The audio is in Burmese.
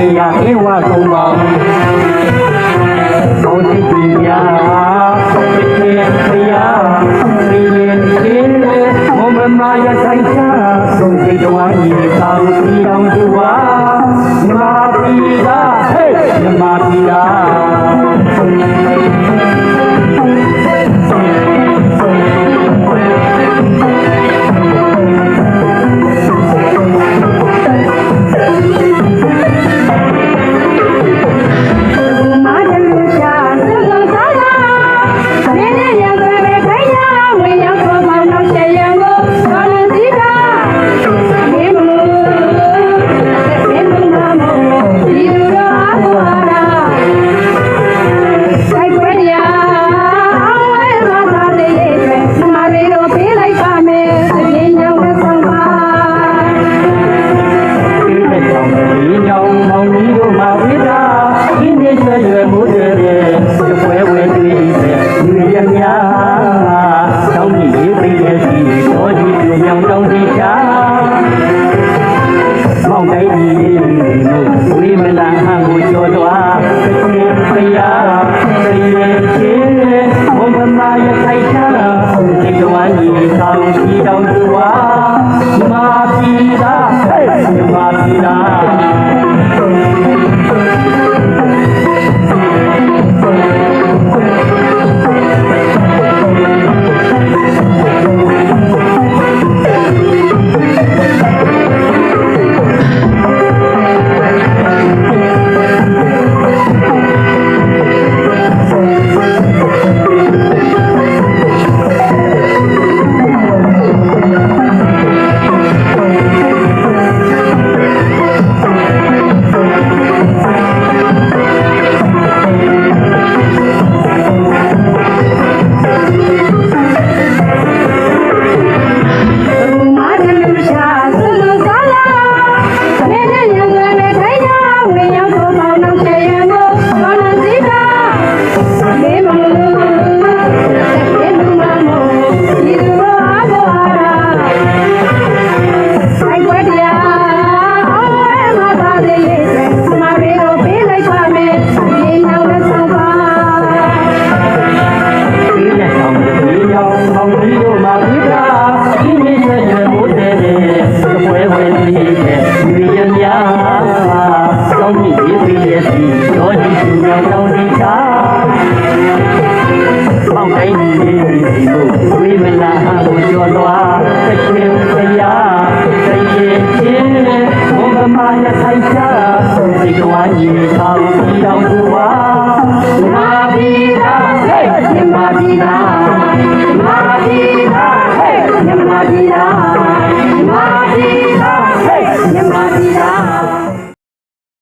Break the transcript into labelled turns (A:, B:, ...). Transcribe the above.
A: ရိယသေဝကုန်ပါသောတိပိယသော
B: တိပိယပိယပိယတိလေမောမမယဆိုင်ချာသုံးစိတဝါဤသာဝတိ
A: တော်သူဝါမြမပိယဟေမြမပိယ ရားတောင်းကြီးရေးသိတဲ့စီတော်ကြီးပြုံမြောင်တောင်းကြီးချာမောင်တိုင်းကြီးလေးမျိုးဝိမ
B: လန်ဟန်ကိုကျော်တော်ဘုရားဘုရားချင်းဘုံမမရထိုက်ချာဒီတော်
A: ကြီးတောင်းကြီးတောင်း ရဆိုင်ချာဆုံးစီကဝိုင်းရေထောင်ပြီးတော့သူပါမာပြီးတာဟေးမာပြီးတာမာ